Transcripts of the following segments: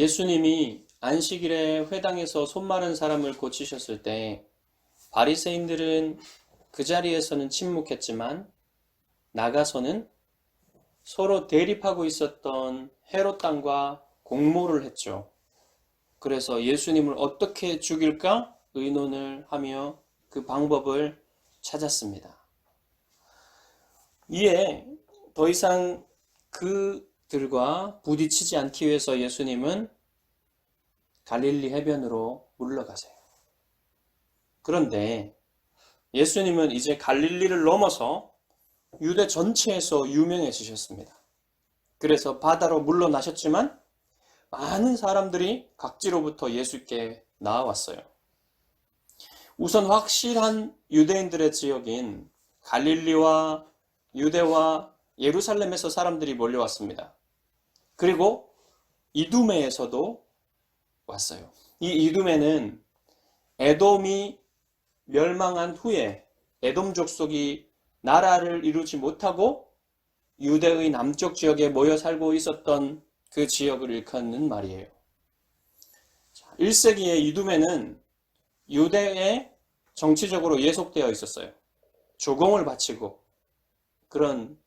예수님이 안식일에 회당에서 손 마른 사람을 고치셨을 때 바리새인들은 그 자리에서는 침묵했지만 나가서는 서로 대립하고 있었던 헤롯 당과 공모를 했죠. 그래서 예수님을 어떻게 죽일까 의논을 하며 그 방법을 찾았습니다. 이에 더 이상 그 들과 부딪히지 않기 위해서 예수님은 갈릴리 해변으로 물러가세요. 그런데 예수님은 이제 갈릴리를 넘어서 유대 전체에서 유명해지셨습니다. 그래서 바다로 물러나셨지만 많은 사람들이 각지로부터 예수께 나와왔어요. 우선 확실한 유대인들의 지역인 갈릴리와 유대와 예루살렘에서 사람들이 몰려왔습니다. 그리고 이두메에서도 왔어요. 이 이두메는 에돔이 멸망한 후에 에돔 족속이 나라를 이루지 못하고 유대의 남쪽 지역에 모여 살고 있었던 그 지역을 일컫는 말이에요. 1세기의 이두메는 유대에 정치적으로 예속되어 있었어요. 조공을 바치고 그런 음,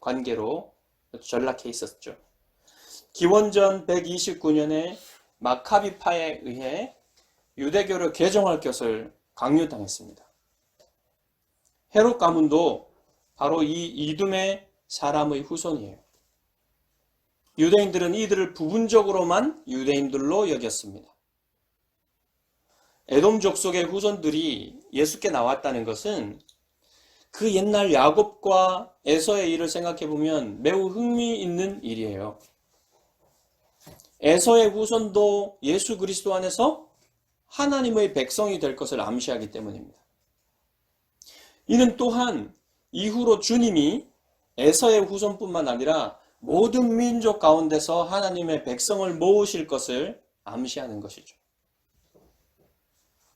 관계로 전락해 있었죠. 기원전 129년에 마카비파에 의해 유대교를 개정할 것을 강요당했습니다. 헤롯 가문도 바로 이 이둠의 사람의 후손이에요. 유대인들은 이들을 부분적으로만 유대인들로 여겼습니다. 에돔 족 속의 후손들이 예수께 나왔다는 것은 그 옛날 야곱과 에서의 일을 생각해 보면 매우 흥미있는 일이에요. 에서의 후손도 예수 그리스도 안에서 하나님의 백성이 될 것을 암시하기 때문입니다. 이는 또한 이후로 주님이 에서의 후손뿐만 아니라 모든 민족 가운데서 하나님의 백성을 모으실 것을 암시하는 것이죠.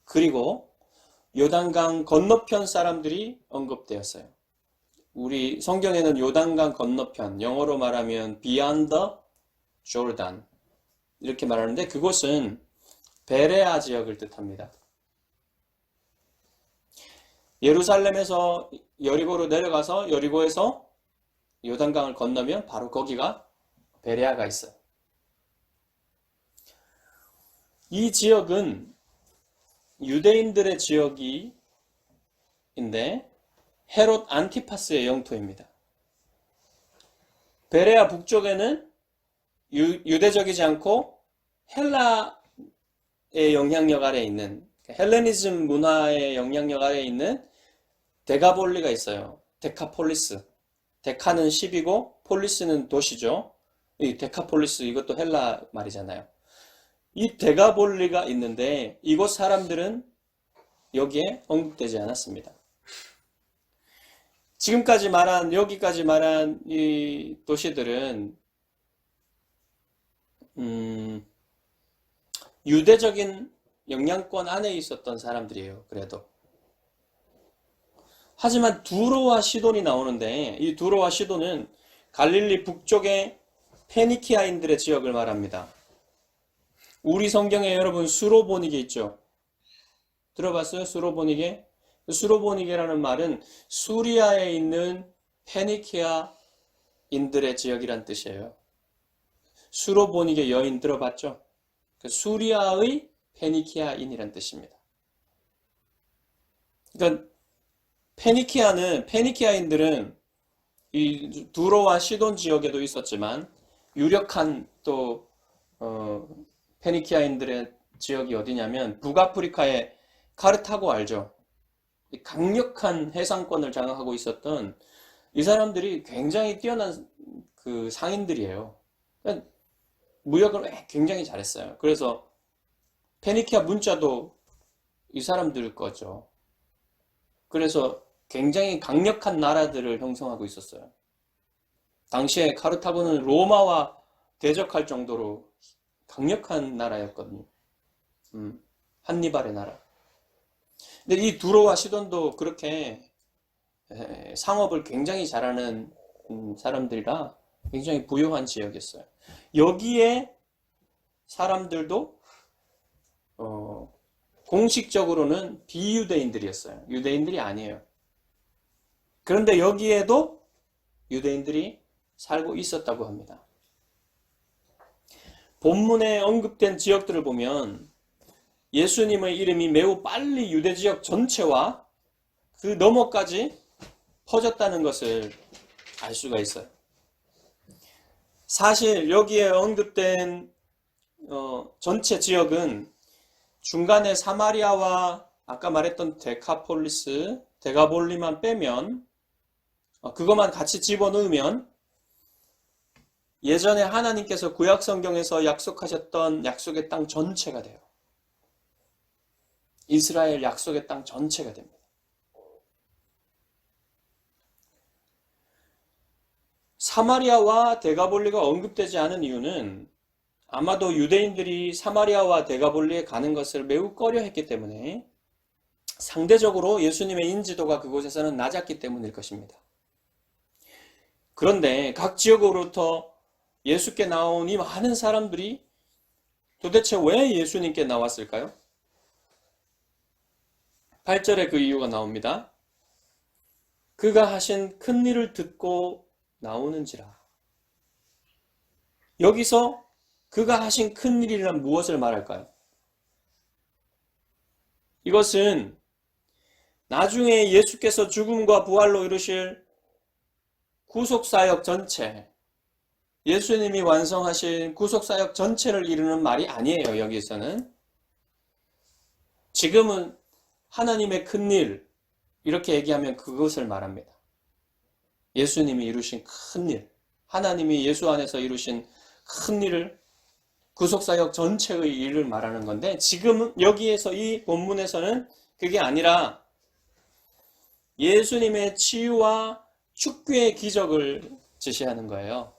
그리고 요단강 건너편 사람들이 언급되었어요. 우리 성경에는 요단강 건너편, 영어로 말하면 beyond the Jordan 이렇게 말하는데 그곳은 베레아 지역을 뜻합니다. 예루살렘에서 여리고로 내려가서 여리고에서 요단강을 건너면 바로 거기가 베레아가 있어요. 이 지역은 유대인들의 지역이인데 헤롯 안티파스의 영토입니다. 베레아 북쪽에는 유, 대적이지 않고 헬라의 영향력 아래에 있는 헬레니즘 문화의 영향력 아래에 있는 데가볼리가 있어요. 데카폴리스. 데카는 10이고 폴리스는 도시죠. 이 데카폴리스 이것도 헬라 말이잖아요. 이 데가볼리가 있는데 이곳 사람들은 여기에 언급되지 않았습니다. 지금까지 말한 여기까지 말한 이 도시들은 음, 유대적인 영향권 안에 있었던 사람들이에요. 그래도 하지만 두로와 시돈이 나오는데 이 두로와 시돈은 갈릴리 북쪽의 페니키아인들의 지역을 말합니다. 우리 성경에 여러분 수로보니게 있죠. 들어봤어요? 수로보니게? 수로보니게라는 말은 수리아에 있는 페니키아인들의 지역이란 뜻이에요. 수로보니게 여인 들어봤죠? 그 수리아의 페니키아인이란 뜻입니다. 그러니까 페니키아는 페니키아인들은 이 두로와 시돈 지역에도 있었지만 유력한 또 어, 페니키아인들의 지역이 어디냐면 북아프리카의 카르타고 알죠? 강력한 해상권을 장악하고 있었던 이 사람들이 굉장히 뛰어난 그 상인들이에요. 그러니까 무역을 굉장히 잘했어요. 그래서 페니키아 문자도 이 사람들 거죠. 그래서 굉장히 강력한 나라들을 형성하고 있었어요. 당시에 카르타고는 로마와 대적할 정도로 강력한 나라였거든요. 음, 한니발의 나라. 근데 이 두로와 시돈도 그렇게 상업을 굉장히 잘하는 음, 사람들이라 굉장히 부유한 지역이었어요. 여기에 사람들도 어, 공식적으로는 비유대인들이었어요. 유대인들이 아니에요. 그런데 여기에도 유대인들이 살고 있었다고 합니다. 본문에 언급된 지역들을 보면 예수님의 이름이 매우 빨리 유대 지역 전체와 그 너머까지 퍼졌다는 것을 알 수가 있어요. 사실 여기에 언급된 어, 전체 지역은 중간에 사마리아와 아까 말했던 데카폴리스, 데가볼리만 빼면 어, 그것만 같이 집어넣으면 예전에 하나님께서 구약 성경에서 약속하셨던 약속의 땅 전체가 돼요. 이스라엘 약속의 땅 전체가 됩니다. 사마리아와 데가볼리가 언급되지 않은 이유는 아마도 유대인들이 사마리아와 데가볼리에 가는 것을 매우 꺼려했기 때문에 상대적으로 예수님의 인지도가 그곳에서는 낮았기 때문일 것입니다. 그런데 각 지역으로부터 예수께 나온 이 많은 사람들이 도대체 왜 예수님께 나왔을까요? 8절에 그 이유가 나옵니다. 그가 하신 큰 일을 듣고 나오는지라. 여기서 그가 하신 큰 일이란 무엇을 말할까요? 이것은 나중에 예수께서 죽음과 부활로 이루실 구속사역 전체, 예수님이 완성하신 구속사역 전체를 이루는 말이 아니에요, 여기서는. 지금은 하나님의 큰 일, 이렇게 얘기하면 그것을 말합니다. 예수님이 이루신 큰 일, 하나님이 예수 안에서 이루신 큰 일을 구속사역 전체의 일을 말하는 건데 지금 여기에서 이 본문에서는 그게 아니라 예수님의 치유와 축구의 기적을 제시하는 거예요.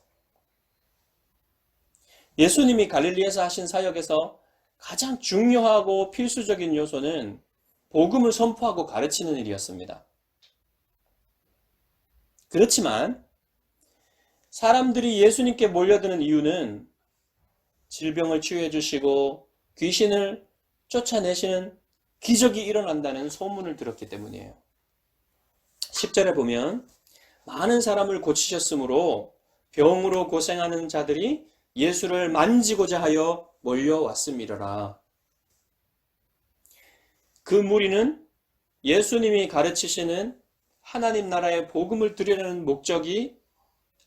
예수님이 갈릴리에서 하신 사역에서 가장 중요하고 필수적인 요소는 복음을 선포하고 가르치는 일이었습니다. 그렇지만 사람들이 예수님께 몰려드는 이유는 질병을 치유해 주시고 귀신을 쫓아내시는 기적이 일어난다는 소문을 들었기 때문이에요. 10절에 보면 많은 사람을 고치셨으므로 병으로 고생하는 자들이 예수를 만지고자 하여 몰려왔음이라. 그 무리는 예수님이 가르치시는 하나님 나라의 복음을 드리려는 목적이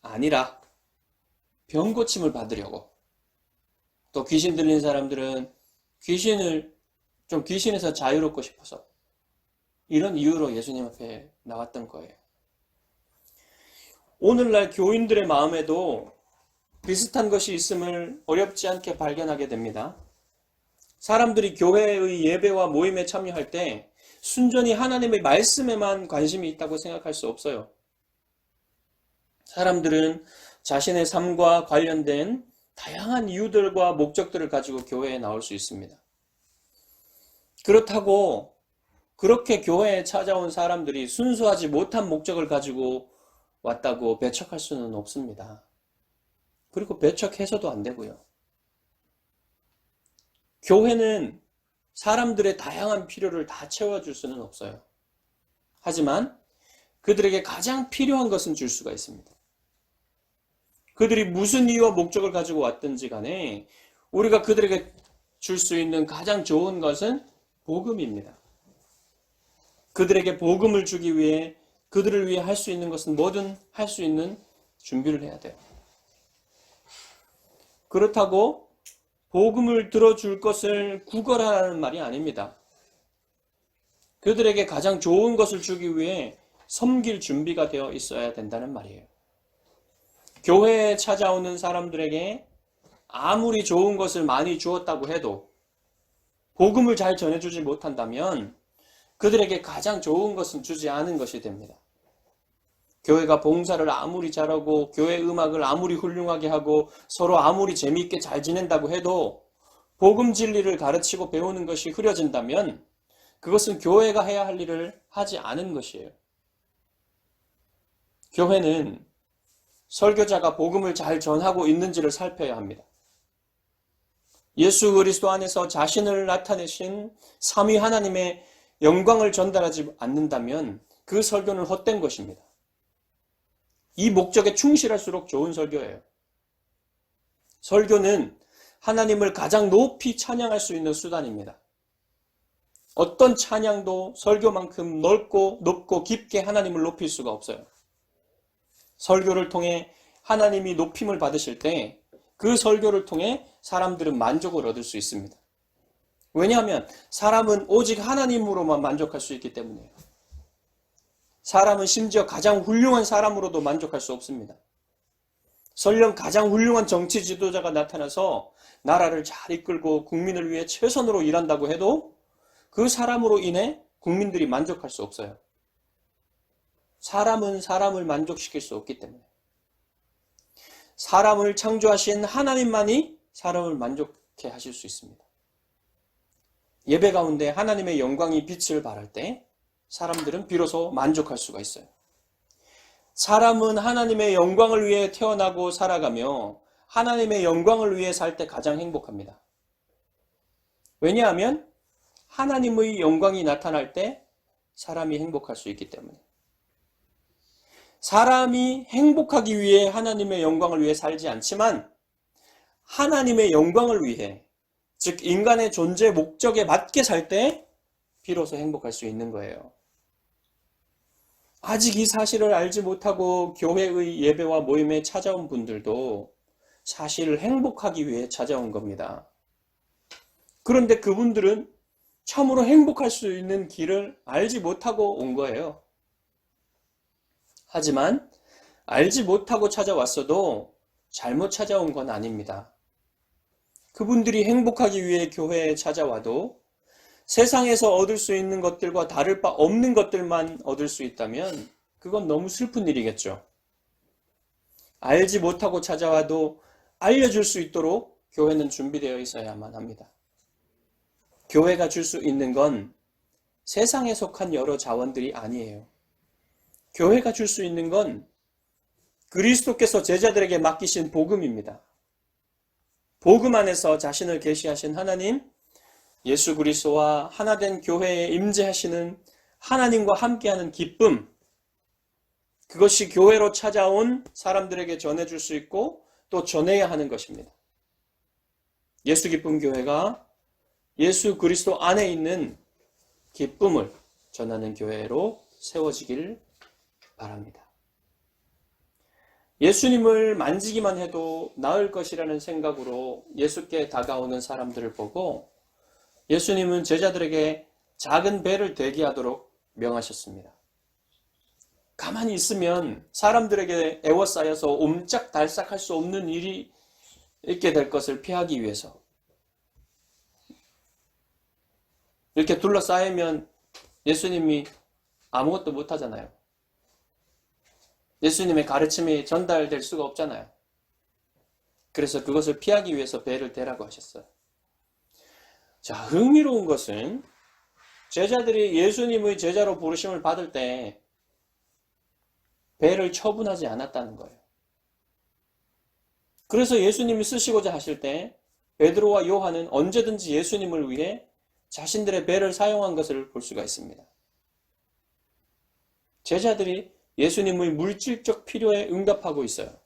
아니라 병 고침을 받으려고 또 귀신 들린 사람들은 귀신을 좀 귀신에서 자유롭고 싶어서 이런 이유로 예수님 앞에 나왔던 거예요. 오늘날 교인들의 마음에도 비슷한 것이 있음을 어렵지 않게 발견하게 됩니다. 사람들이 교회의 예배와 모임에 참여할 때 순전히 하나님의 말씀에만 관심이 있다고 생각할 수 없어요. 사람들은 자신의 삶과 관련된 다양한 이유들과 목적들을 가지고 교회에 나올 수 있습니다. 그렇다고 그렇게 교회에 찾아온 사람들이 순수하지 못한 목적을 가지고 왔다고 배척할 수는 없습니다. 그리고 배척해서도 안 되고요. 교회는 사람들의 다양한 필요를 다 채워줄 수는 없어요. 하지만 그들에게 가장 필요한 것은 줄 수가 있습니다. 그들이 무슨 이유와 목적을 가지고 왔든지 간에 우리가 그들에게 줄 수 있는 가장 좋은 것은 복음입니다. 그들에게 복음을 주기 위해 그들을 위해 할 수 있는 것은 뭐든 할 수 있는 준비를 해야 돼요. 그렇다고 복음을 들어줄 것을 구걸하라는 말이 아닙니다. 그들에게 가장 좋은 것을 주기 위해 섬길 준비가 되어 있어야 된다는 말이에요. 교회에 찾아오는 사람들에게 아무리 좋은 것을 많이 주었다고 해도 복음을 잘 전해주지 못한다면 그들에게 가장 좋은 것은 주지 않은 것이 됩니다. 교회가 봉사를 아무리 잘하고 교회 음악을 아무리 훌륭하게 하고 서로 아무리 재미있게 잘 지낸다고 해도 복음 진리를 가르치고 배우는 것이 흐려진다면 그것은 교회가 해야 할 일을 하지 않은 것이에요. 교회는 설교자가 복음을 잘 전하고 있는지를 살펴야 합니다. 예수 그리스도 안에서 자신을 나타내신 삼위 하나님의 영광을 전달하지 않는다면 그 설교는 헛된 것입니다. 이 목적에 충실할수록 좋은 설교예요. 설교는 하나님을 가장 높이 찬양할 수 있는 수단입니다. 어떤 찬양도 설교만큼 넓고 높고 깊게 하나님을 높일 수가 없어요. 설교를 통해 하나님이 높임을 받으실 때 그 설교를 통해 사람들은 만족을 얻을 수 있습니다. 왜냐하면 사람은 오직 하나님으로만 만족할 수 있기 때문이에요. 사람은 심지어 가장 훌륭한 사람으로도 만족할 수 없습니다. 설령 가장 훌륭한 정치 지도자가 나타나서 나라를 잘 이끌고 국민을 위해 최선으로 일한다고 해도 그 사람으로 인해 국민들이 만족할 수 없어요. 사람은 사람을 만족시킬 수 없기 때문에. 사람을 창조하신 하나님만이 사람을 만족해 하실 수 있습니다. 예배 가운데 하나님의 영광이 빛을 발할 때 사람들은 비로소 만족할 수가 있어요. 사람은 하나님의 영광을 위해 태어나고 살아가며 하나님의 영광을 위해 살 때 가장 행복합니다. 왜냐하면 하나님의 영광이 나타날 때 사람이 행복할 수 있기 때문에. 사람이 행복하기 위해 하나님의 영광을 위해 살지 않지만 하나님의 영광을 위해 즉 인간의 존재 목적에 맞게 살 때 비로소 행복할 수 있는 거예요. 아직 이 사실을 알지 못하고 교회의 예배와 모임에 찾아온 분들도 사실 행복하기 위해 찾아온 겁니다. 그런데 그분들은 참으로 행복할 수 있는 길을 알지 못하고 온 거예요. 하지만 알지 못하고 찾아왔어도 잘못 찾아온 건 아닙니다. 그분들이 행복하기 위해 교회에 찾아와도 세상에서 얻을 수 있는 것들과 다를 바 없는 것들만 얻을 수 있다면 그건 너무 슬픈 일이겠죠. 알지 못하고 찾아와도 알려줄 수 있도록 교회는 준비되어 있어야만 합니다. 교회가 줄 수 있는 건 세상에 속한 여러 자원들이 아니에요. 교회가 줄 수 있는 건 그리스도께서 제자들에게 맡기신 복음입니다. 복음 안에서 자신을 계시하신 하나님, 예수 그리스도와 하나 된 교회에 임재하시는 하나님과 함께하는 기쁨, 그것이 교회로 찾아온 사람들에게 전해줄 수 있고 또 전해야 하는 것입니다. 예수 기쁨 교회가 예수 그리스도 안에 있는 기쁨을 전하는 교회로 세워지길 바랍니다. 예수님을 만지기만 해도 나을 것이라는 생각으로 예수께 다가오는 사람들을 보고 예수님은 제자들에게 작은 배를 대기하도록 명하셨습니다. 가만히 있으면 사람들에게 애워싸여서 옴짝달싹 할 수 없는 일이 있게 될 것을 피하기 위해서 이렇게 둘러싸이면 예수님이 아무것도 못하잖아요. 예수님의 가르침이 전달될 수가 없잖아요. 그래서 그것을 피하기 위해서 배를 대라고 하셨어요. 자, 흥미로운 것은 제자들이 예수님의 제자로 부르심을 받을 때 배를 처분하지 않았다는 거예요. 그래서 예수님이 쓰시고자 하실 때 베드로와 요한은 언제든지 예수님을 위해 자신들의 배를 사용한 것을 볼 수가 있습니다. 제자들이 예수님의 물질적 필요에 응답하고 있어요.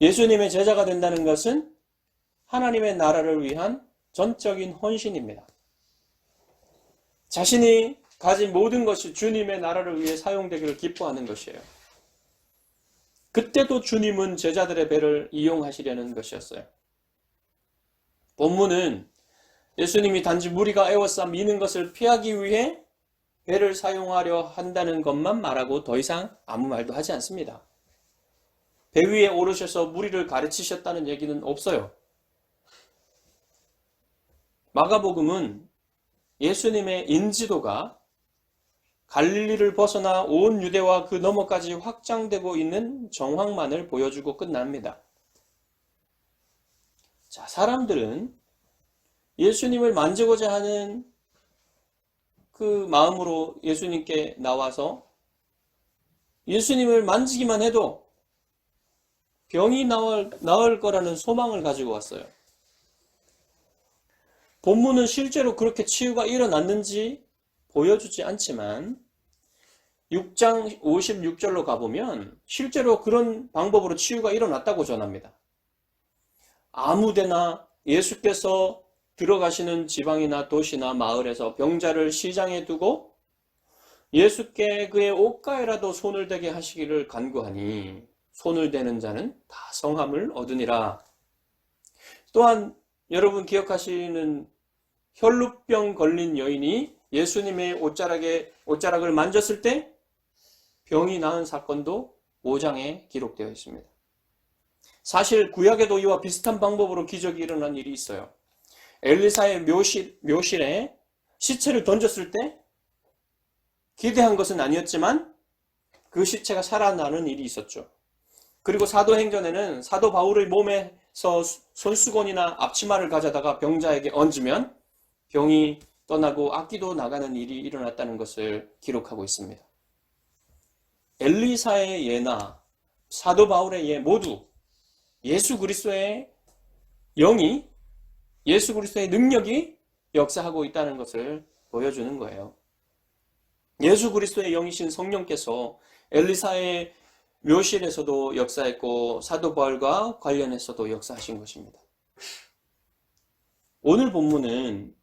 예수님의 제자가 된다는 것은 하나님의 나라를 위한 전적인 헌신입니다. 자신이 가진 모든 것이 주님의 나라를 위해 사용되기를 기뻐하는 것이에요. 그때도 주님은 제자들의 배를 이용하시려는 것이었어요. 본문은 예수님이 단지 무리가 애워싸 미는 것을 피하기 위해 배를 사용하려 한다는 것만 말하고 더 이상 아무 말도 하지 않습니다. 배 위에 오르셔서 무리를 가르치셨다는 얘기는 없어요. 마가복음은 예수님의 인지도가 갈릴리를 벗어나 온 유대와 그 너머까지 확장되고 있는 정황만을 보여주고 끝납니다. 자, 사람들은 예수님을 만지고자 하는 그 마음으로 예수님께 나와서 예수님을 만지기만 해도 병이 나을, 나을 거라는 소망을 가지고 왔어요. 본문은 실제로 그렇게 치유가 일어났는지 보여주지 않지만 6장 56절로 가보면 실제로 그런 방법으로 치유가 일어났다고 전합니다. 아무데나 예수께서 들어가시는 지방이나 도시나 마을에서 병자를 시장에 두고 예수께 그의 옷가에라도 손을 대게 하시기를 간구하니 손을 대는 자는 다 성함을 얻으니라. 또한 여러분 기억하시는 혈루병 걸린 여인이 예수님의 옷자락에 옷자락을 만졌을 때 병이 나은 사건도 5장에 기록되어 있습니다. 사실 구약에도 이와 비슷한 방법으로 기적이 일어난 일이 있어요. 엘리사의 묘실, 묘실에 시체를 던졌을 때 기대한 것은 아니었지만 그 시체가 살아나는 일이 있었죠. 그리고 사도행전에는 사도 바울의 몸에서 손수건이나 앞치마를 가져다가 병자에게 얹으면 병이 떠나고 악기도 나가는 일이 일어났다는 것을 기록하고 있습니다. 엘리사의 예나 사도 바울의 예 모두 예수 그리스도의 영이 예수 그리스도의 능력이 역사하고 있다는 것을 보여주는 거예요. 예수 그리스도의 영이신 성령께서 엘리사의 묘실에서도 역사했고 사도 바울과 관련해서도 역사하신 것입니다. 오늘 본문은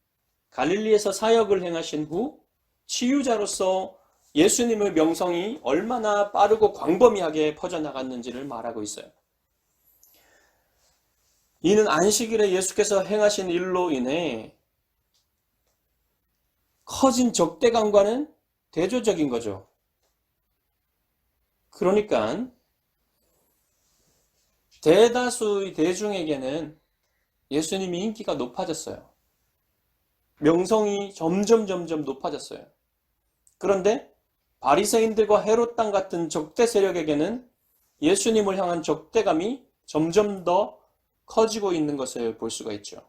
갈릴리에서 사역을 행하신 후 치유자로서 예수님의 명성이 얼마나 빠르고 광범위하게 퍼져나갔는지를 말하고 있어요. 이는 안식일에 예수께서 행하신 일로 인해 커진 적대감과는 대조적인 거죠. 그러니까 대다수의 대중에게는 예수님이 인기가 높아졌어요. 명성이 점점 점점 높아졌어요. 그런데 바리새인들과 헤롯 땅 같은 적대 세력에게는 예수님을 향한 적대감이 점점 더 커지고 있는 것을 볼 수가 있죠.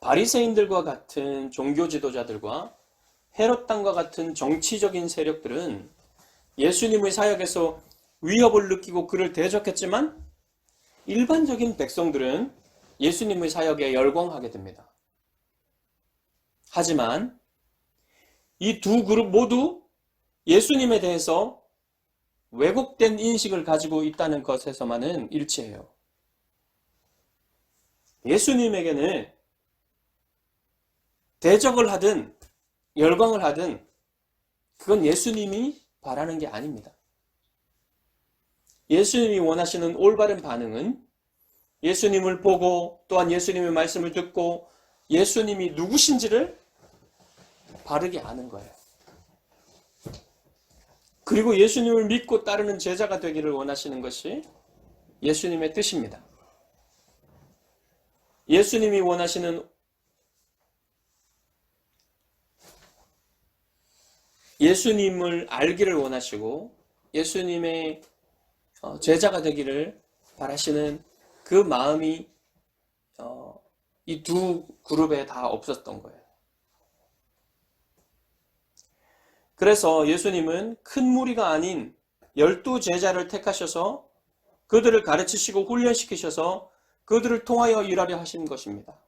바리새인들과 같은 종교 지도자들과 헤롯 땅과 같은 정치적인 세력들은 예수님의 사역에서 위협을 느끼고 그를 대적했지만 일반적인 백성들은 예수님의 사역에 열광하게 됩니다. 하지만 이 두 그룹 모두 예수님에 대해서 왜곡된 인식을 가지고 있다는 것에서만은 일치해요. 예수님에게는 대적을 하든 열광을 하든 그건 예수님이 바라는 게 아닙니다. 예수님이 원하시는 올바른 반응은 예수님을 보고 또한 예수님의 말씀을 듣고 예수님이 누구신지를 바르게 아는 거예요. 그리고 예수님을 믿고 따르는 제자가 되기를 원하시는 것이 예수님의 뜻입니다. 예수님이 원하시는 예수님을 알기를 원하시고 예수님의 어, 제자가 되기를 바라시는 그 마음이 어, 이 두 그룹에 다 없었던 거예요. 그래서 예수님은 큰 무리가 아닌 열두 제자를 택하셔서 그들을 가르치시고 훈련시키셔서 그들을 통하여 일하려 하신 것입니다.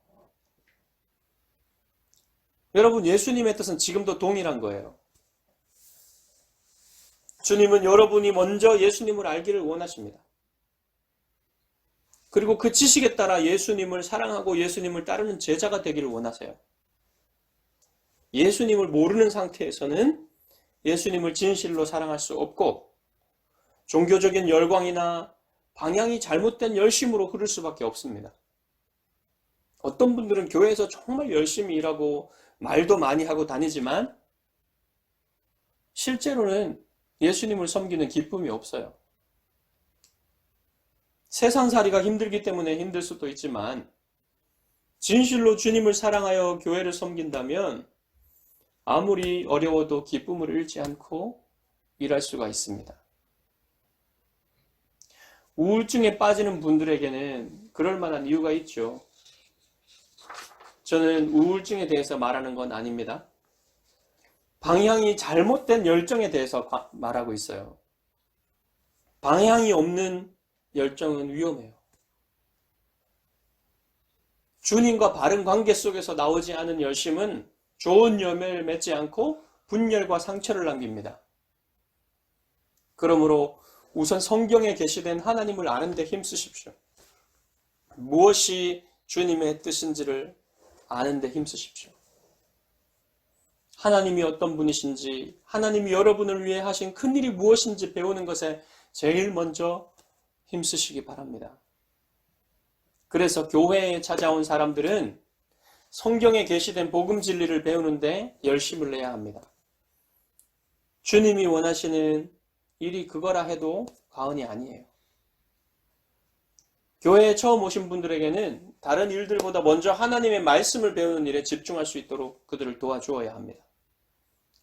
여러분, 예수님의 뜻은 지금도 동일한 거예요. 주님은 여러분이 먼저 예수님을 알기를 원하십니다. 그리고 그 지식에 따라 예수님을 사랑하고 예수님을 따르는 제자가 되기를 원하세요. 예수님을 모르는 상태에서는 예수님을 진실로 사랑할 수 없고 종교적인 열광이나 방향이 잘못된 열심으로 흐를 수밖에 없습니다. 어떤 분들은 교회에서 정말 열심히 일하고 말도 많이 하고 다니지만 실제로는 예수님을 섬기는 기쁨이 없어요. 세상살이가 힘들기 때문에 힘들 수도 있지만 진실로 주님을 사랑하여 교회를 섬긴다면 아무리 어려워도 기쁨을 잃지 않고 일할 수가 있습니다. 우울증에 빠지는 분들에게는 그럴 만한 이유가 있죠. 저는 우울증에 대해서 말하는 건 아닙니다. 방향이 잘못된 열정에 대해서 말하고 있어요. 방향이 없는 열정은 위험해요. 주님과 바른 관계 속에서 나오지 않은 열심은 좋은 열매를 맺지 않고 분열과 상처를 남깁니다. 그러므로 우선 성경에 게시된 하나님을 아는 데 힘쓰십시오. 무엇이 주님의 뜻인지를 아는 데 힘쓰십시오. 하나님이 어떤 분이신지, 하나님이 여러분을 위해 하신 큰 일이 무엇인지 배우는 것에 제일 먼저 힘쓰시기 바랍니다. 그래서 교회에 찾아온 사람들은 성경에 게시된 복음 진리를 배우는데 열심을 내야 합니다. 주님이 원하시는 일이 그거라 해도 과언이 아니에요. 교회에 처음 오신 분들에게는 다른 일들보다 먼저 하나님의 말씀을 배우는 일에 집중할 수 있도록 그들을 도와주어야 합니다.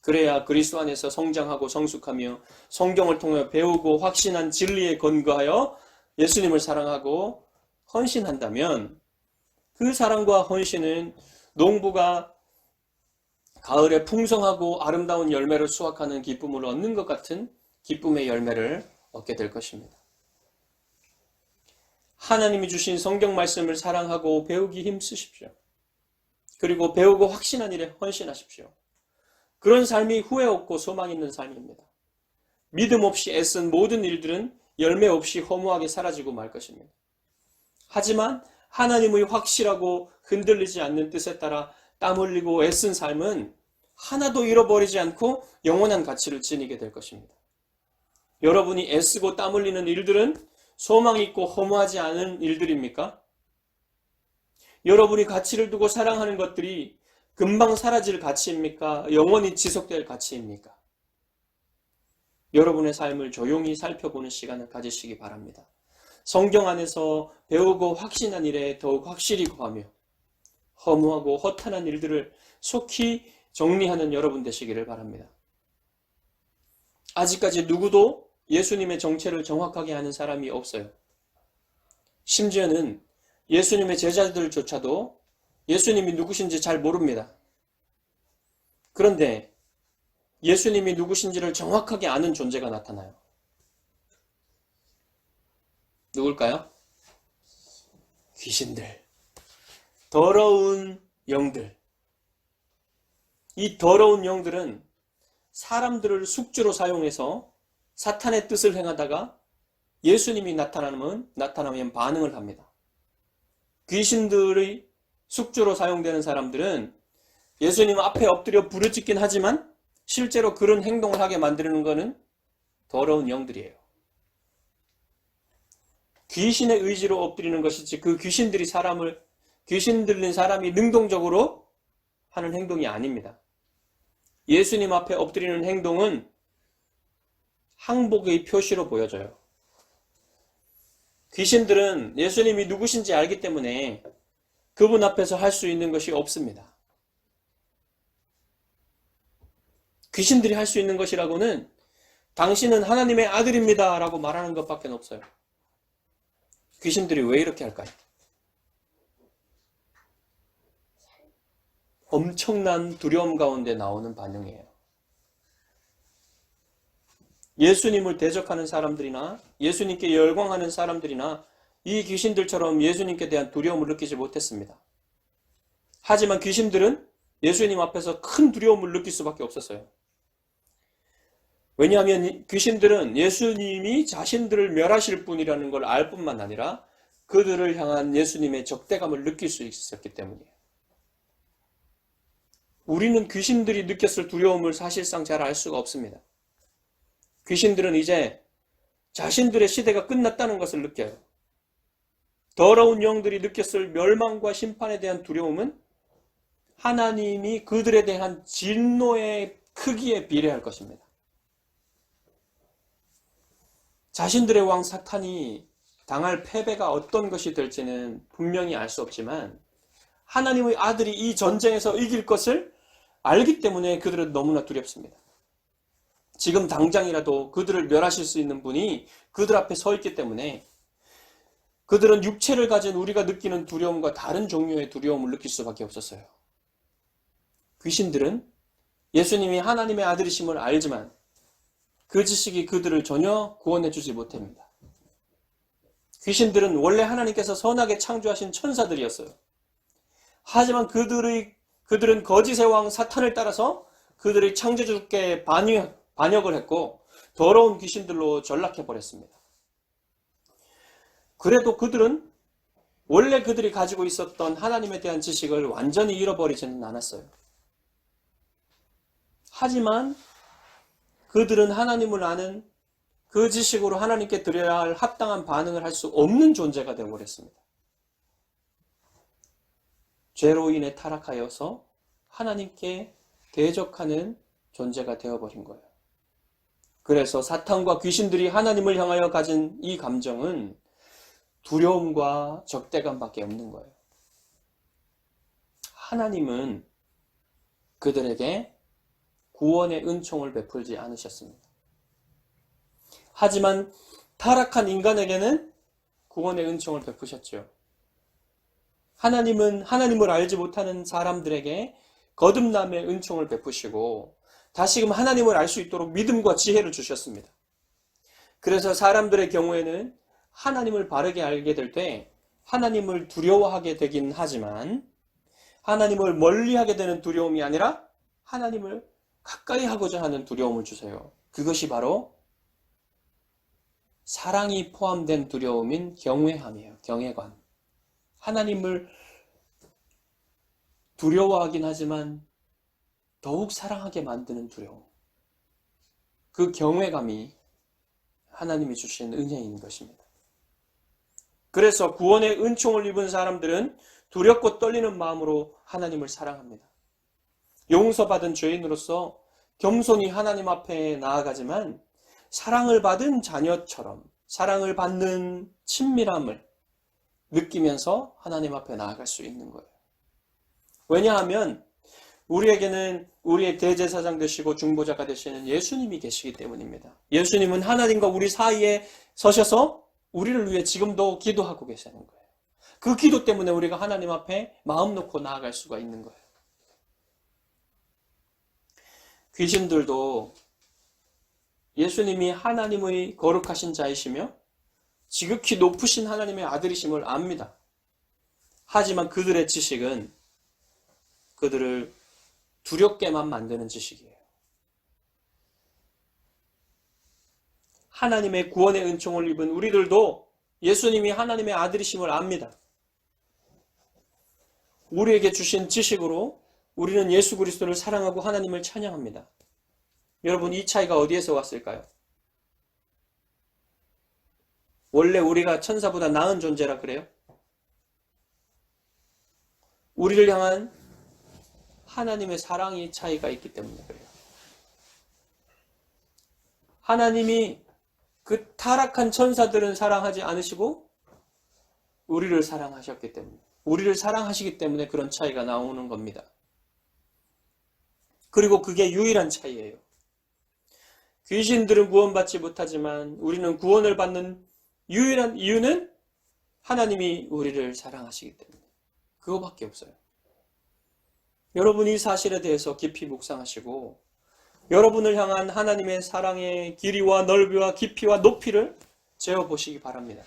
그래야 그리스도 안에서 성장하고 성숙하며 성경을 통해 배우고 확신한 진리에 건거하여 예수님을 사랑하고 헌신한다면 그 사랑과 헌신은 농부가 가을에 풍성하고 아름다운 열매를 수확하는 기쁨을 얻는 것 같은 기쁨의 열매를 얻게 될 것입니다. 하나님이 주신 성경 말씀을 사랑하고 배우기 힘쓰십시오. 그리고 배우고 확신한 일에 헌신하십시오. 그런 삶이 후회 없고 소망 있는 삶입니다. 믿음 없이 애쓴 모든 일들은 열매 없이 허무하게 사라지고 말 것입니다. 하지만 하나님의 확실하고 흔들리지 않는 뜻에 따라 땀 흘리고 애쓴 삶은 하나도 잃어버리지 않고 영원한 가치를 지니게 될 것입니다. 여러분이 애쓰고 땀 흘리는 일들은 소망 있고 허무하지 않은 일들입니까? 여러분이 가치를 두고 사랑하는 것들이 금방 사라질 가치입니까? 영원히 지속될 가치입니까? 여러분의 삶을 조용히 살펴보는 시간을 가지시기 바랍니다. 성경 안에서 배우고 확신한 일에 더욱 확실히 거하며 허무하고 허탄한 일들을 속히 정리하는 여러분 되시기를 바랍니다. 아직까지 누구도 예수님의 정체를 정확하게 아는 사람이 없어요. 심지어는 예수님의 제자들조차도 예수님이 누구신지 잘 모릅니다. 그런데 예수님이 누구신지를 정확하게 아는 존재가 나타나요. 누굴까요? 귀신들. 더러운 영들. 이 더러운 영들은 사람들을 숙주로 사용해서 사탄의 뜻을 행하다가 예수님이 나타나면, 나타나면 반응을 합니다. 귀신들의 숙주로 사용되는 사람들은 예수님 앞에 엎드려 부르짖긴 하지만 실제로 그런 행동을 하게 만드는 것은 더러운 영들이에요. 귀신의 의지로 엎드리는 것이지 그 귀신들이 사람을 귀신 들린 사람이 능동적으로 하는 행동이 아닙니다. 예수님 앞에 엎드리는 행동은 항복의 표시로 보여져요. 귀신들은 예수님이 누구신지 알기 때문에 그분 앞에서 할 수 있는 것이 없습니다. 귀신들이 할 수 있는 것이라고는 당신은 하나님의 아들입니다 라고 말하는 것밖에 없어요. 귀신들이 왜 이렇게 할까요? 엄청난 두려움 가운데 나오는 반응이에요. 예수님을 대적하는 사람들이나 예수님께 열광하는 사람들이나 이 귀신들처럼 예수님께 대한 두려움을 느끼지 못했습니다. 하지만 귀신들은 예수님 앞에서 큰 두려움을 느낄 수밖에 없었어요. 왜냐하면 귀신들은 예수님이 자신들을 멸하실 분이라는 걸 알 뿐만 아니라 그들을 향한 예수님의 적대감을 느낄 수 있었기 때문이에요. 우리는 귀신들이 느꼈을 두려움을 사실상 잘 알 수가 없습니다. 귀신들은 이제 자신들의 시대가 끝났다는 것을 느껴요. 더러운 영들이 느꼈을 멸망과 심판에 대한 두려움은 하나님이 그들에 대한 진노의 크기에 비례할 것입니다. 자신들의 왕 사탄이 당할 패배가 어떤 것이 될지는 분명히 알 수 없지만 하나님의 아들이 이 전쟁에서 이길 것을 알기 때문에 그들은 너무나 두렵습니다. 지금 당장이라도 그들을 멸하실 수 있는 분이 그들 앞에 서 있기 때문에 그들은 육체를 가진 우리가 느끼는 두려움과 다른 종류의 두려움을 느낄 수밖에 없었어요. 귀신들은 예수님이 하나님의 아들이심을 알지만 그 지식이 그들을 전혀 구원해 주지 못합니다. 귀신들은 원래 하나님께서 선하게 창조하신 천사들이었어요. 하지만 그들의 그들은 거짓의 왕 사탄을 따라서 그들의 창조주께 반역, 반역을 했고 더러운 귀신들로 전락해 버렸습니다. 그래도 그들은 원래 그들이 가지고 있었던 하나님에 대한 지식을 완전히 잃어버리지는 않았어요. 하지만 그들은 하나님을 아는 그 지식으로 하나님께 드려야 할 합당한 반응을 할 수 없는 존재가 되어버렸습니다. 죄로 인해 타락하여서 하나님께 대적하는 존재가 되어버린 거예요. 그래서 사탄과 귀신들이 하나님을 향하여 가진 이 감정은 두려움과 적대감밖에 없는 거예요. 하나님은 그들에게 구원의 은총을 베풀지 않으셨습니다. 하지만 타락한 인간에게는 구원의 은총을 베푸셨죠. 하나님은 하나님을 알지 못하는 사람들에게 거듭남의 은총을 베푸시고 다시금 하나님을 알 수 있도록 믿음과 지혜를 주셨습니다. 그래서 사람들의 경우에는 하나님을 바르게 알게 될 때 하나님을 두려워하게 되긴 하지만 하나님을 멀리하게 되는 두려움이 아니라 하나님을 가까이 하고자 하는 두려움을 주세요. 그것이 바로 사랑이 포함된 두려움인 경외함이에요. 경외관. 하나님을 두려워하긴 하지만 더욱 사랑하게 만드는 두려움. 그 경외감이 하나님이 주신 은혜인 것입니다. 그래서 구원의 은총을 입은 사람들은 두렵고 떨리는 마음으로 하나님을 사랑합니다. 용서받은 죄인으로서 겸손히 하나님 앞에 나아가지만 사랑을 받은 자녀처럼 사랑을 받는 친밀함을 느끼면서 하나님 앞에 나아갈 수 있는 거예요. 왜냐하면 우리에게는 우리의 대제사장 되시고 중보자가 되시는 예수님이 계시기 때문입니다. 예수님은 하나님과 우리 사이에 서셔서 우리를 위해 지금도 기도하고 계시는 거예요. 그 기도 때문에 우리가 하나님 앞에 마음 놓고 나아갈 수가 있는 거예요. 귀신들도 예수님이 하나님의 거룩하신 자이시며 지극히 높으신 하나님의 아들이심을 압니다. 하지만 그들의 지식은 그들을 두렵게만 만드는 지식이에요. 하나님의 구원의 은총을 입은 우리들도 예수님이 하나님의 아들이심을 압니다. 우리에게 주신 지식으로 우리는 예수 그리스도를 사랑하고 하나님을 찬양합니다. 여러분 이 차이가 어디에서 왔을까요? 원래 우리가 천사보다 나은 존재라 그래요? 우리를 향한 하나님의 사랑이 차이가 있기 때문에 그래요. 하나님이 그 타락한 천사들은 사랑하지 않으시고 우리를 사랑하셨기 때문에 우리를 사랑하시기 때문에 그런 차이가 나오는 겁니다. 그리고 그게 유일한 차이예요. 귀신들은 구원받지 못하지만 우리는 구원을 받는 유일한 이유는 하나님이 우리를 사랑하시기 때문에 그거밖에 없어요. 여러분 이 사실에 대해서 깊이 묵상하시고 여러분을 향한 하나님의 사랑의 길이와 넓이와 깊이와 높이를 재어 보시기 바랍니다.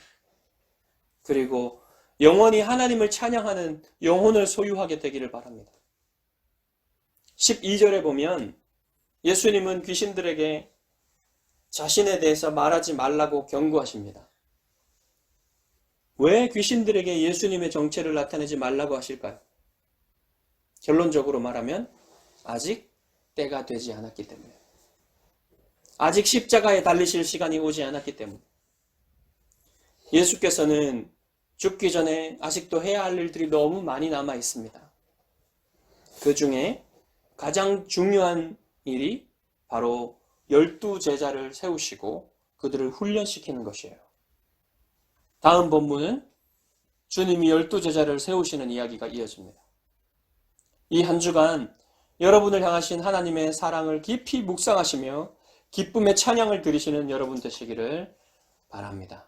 그리고 영원히 하나님을 찬양하는 영혼을 소유하게 되기를 바랍니다. 12절에 보면 예수님은 귀신들에게 자신에 대해서 말하지 말라고 경고하십니다. 왜 귀신들에게 예수님의 정체를 나타내지 말라고 하실까요? 결론적으로 말하면 아직 때가 되지 않았기 때문에. 아직 십자가에 달리실 시간이 오지 않았기 때문에. 예수께서는 죽기 전에 아직도 해야 할 일들이 너무 많이 남아 있습니다. 그 중에 가장 중요한 일이 바로 열두 제자를 세우시고 그들을 훈련시키는 것이에요. 다음 본문은 주님이 열두 제자를 세우시는 이야기가 이어집니다. 이 한 주간 여러분을 향하신 하나님의 사랑을 깊이 묵상하시며 기쁨의 찬양을 들으시는 여러분 되시기를 바랍니다.